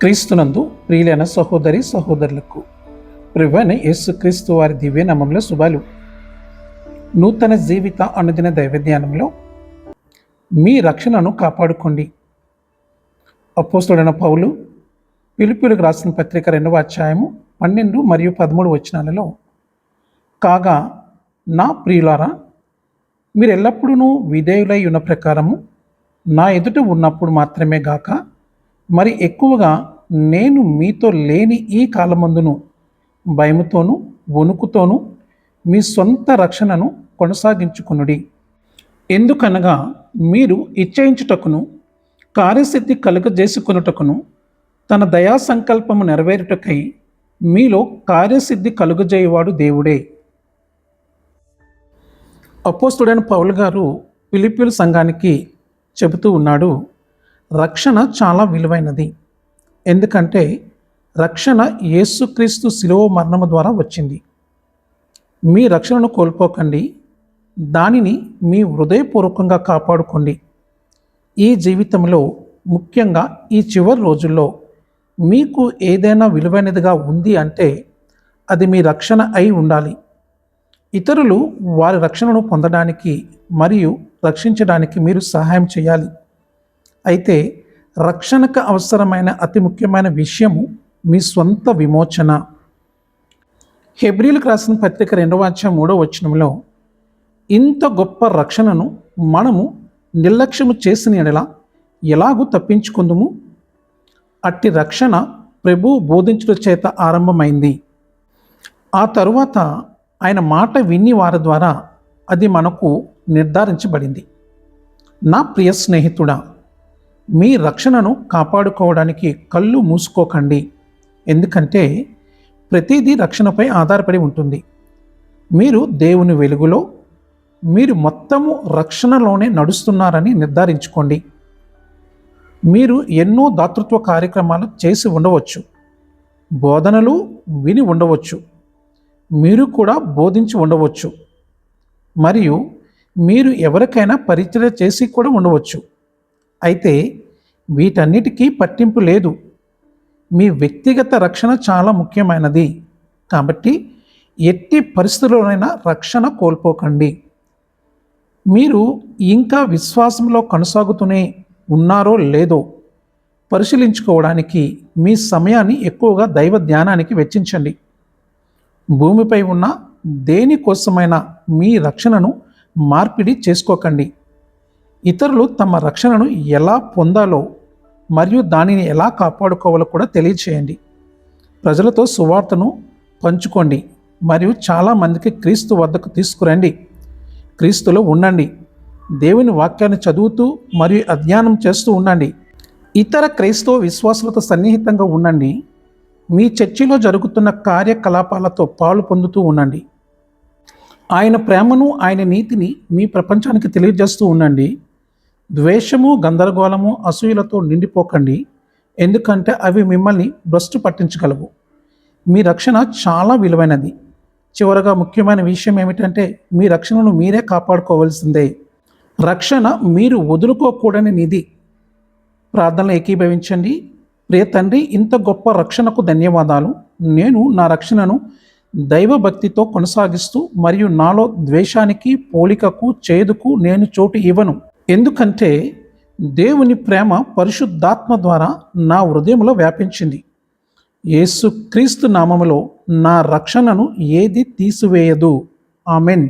క్రీస్తునందు ప్రియులైన సహోదరి సహోదరులకు ప్రివైన యేసుక్రీస్తు వారి దివ్య నామంలో శుభాలు. నూతన జీవిత అనుదిన దైవ ధ్యానంలో మీ రక్షణను కాపాడుకోండి. అపోస్తుడైన పౌలు పిలుపులకు రాసిన పత్రిక రెండవ అధ్యాయము పన్నెండు మరియు పదమూడు వచనాలలో కాగా నా ప్రియులారా మీరు ఎల్లప్పుడూ విధేయులై ఉన్న ప్రకారము నా ఎదుట ఉన్నప్పుడు మాత్రమే గాక మరి ఎక్కువగా నేను మీతో లేని ఈ కాలమందును భయముతోనూ వణుకుతోనూ మీ సొంత రక్షణను కొనసాగించుకునుడి. ఎందుకనగా మీరు ఇచ్చయించుటకును కార్యసిద్ధి కలుగజేసుకునుటకును తన దయా సంకల్పము నెరవేరుటకై మీలో కార్యసిద్ధి కలుగజేయవాడు దేవుడే. అపోస్తుడైన పౌల్ గారు పిలిపిల్ సంఘానికి చెబుతూ ఉన్నాడు రక్షణ చాలా విలువైనది. ఎందుకంటే రక్షణ యేసుక్రీస్తు శిలువ మరణము ద్వారా వచ్చింది. మీ రక్షణను కోల్పోకండి. దానిని మీ హృదయపూర్వకంగా కాపాడుకోండి. ఈ జీవితంలో ముఖ్యంగా ఈ చివరి రోజుల్లో మీకు ఏదైనా విలువైనదిగా ఉంది అంటే అది మీ రక్షణ అయి ఉండాలి. ఇతరులు వారి రక్షణను పొందడానికి మరియు రక్షించడానికి మీరు సహాయం చేయాలి. అయితే రక్షణకు అవసరమైన అతి ముఖ్యమైన విషయము మీ స్వంత విమోచన. హెబ్రిలకు రాసిన పత్రిక రెండవ అధ్యాయం మూడవ వచనంలో ఇంత గొప్ప రక్షణను మనము నిర్లక్ష్యము చేసిన ఎడల ఎలాగూ తప్పించుకుందుము? అట్టి రక్షణ ప్రభు బోధించడం చేత ఆరంభమైంది. ఆ తరువాత ఆయన మాట విని వారి ద్వారా అది మనకు నిర్ధారించబడింది. నా ప్రియ స్నేహితుడా మీ రక్షణను కాపాడుకోవడానికి కళ్ళు మూసుకోకండి. ఎందుకంటే ప్రతిదీ రక్షణపై ఆధారపడి ఉంటుంది. మీరు దేవుని వెలుగులో మీరు మొత్తము రక్షణలోనే నడుస్తున్నారని నిర్ధారించుకోండి. మీరు ఎన్నో దాతృత్వ కార్యక్రమాలు చేసి ఉండవచ్చు. బోధనలు విని ఉండవచ్చు. మీరు కూడా బోధించి ఉండవచ్చు. మరియు మీరు ఎవరికైనా పరిచయం చేసి కూడా ఉండవచ్చు. అయితే వీటన్నిటికీ పట్టింపు లేదు. మీ వ్యక్తిగత రక్షణ చాలా ముఖ్యమైనది. కాబట్టి ఎట్టి పరిస్థితుల్లోనైనా రక్షణ కోల్పోకండి. మీరు ఇంకా విశ్వాసంలో కొనసాగుతూనే ఉన్నారో లేదో పరిశీలించుకోవడానికి మీ సమయాన్ని ఎక్కువగా దైవ ధ్యానానికి వెచ్చించండి. భూమిపై ఉన్న దేనికోసమైనా మీ రక్షణను మార్పిడి చేసుకోకండి. ఇతరులు తమ రక్షణను ఎలా పొందాలో మరియు దానిని ఎలా కాపాడుకోవాలో కూడా తెలియచేయండి. ప్రజలతో సువార్తను పంచుకోండి మరియు చాలామందికి క్రీస్తు వద్దకు తీసుకురండి. క్రీస్తులో ఉండండి. దేవుని వాక్యాన్ని చదువుతూ మరియు అధ్యయనం చేస్తూ ఉండండి. ఇతర క్రైస్తవ విశ్వాసులతో సన్నిహితంగా ఉండండి. మీ చర్చిలో జరుగుతున్న కార్యకలాపాలతో పాలు పొందుతూ ఉండండి. ఆయన ప్రేమను ఆయన నీతిని మీ ప్రపంచానికి తెలియజేస్తూ ఉండండి. ద్వేషము గందరగోళము అసూయలతో నిండిపోకండి. ఎందుకంటే అవి మిమ్మల్ని భ్రష్టు పట్టించగలవు. మీ రక్షణ చాలా విలువైనది. చివరగా ముఖ్యమైన విషయం ఏమిటంటే మీ రక్షణను మీరే కాపాడుకోవాల్సిందే. రక్షణ మీరు వదులుకోకూడని నిధి. ప్రార్థనలు ఏకీభవించండి. ప్రియ తండ్రి ఇంత గొప్ప రక్షణకు ధన్యవాదాలు. నేను నా రక్షణను దైవభక్తితో కొనసాగిస్తూ మరియు నాలో ద్వేషానికి పోలికకు చేదుకు నేను చోటు ఇవ్వను. ఎందుకంటే దేవుని ప్రేమ పరిశుద్ధాత్మ ద్వారా నా హృదయంలో వ్యాపించింది. యేసు క్రీస్తు నామములో నా రక్షణను ఏది తీసివేయదు. ఆమెన్.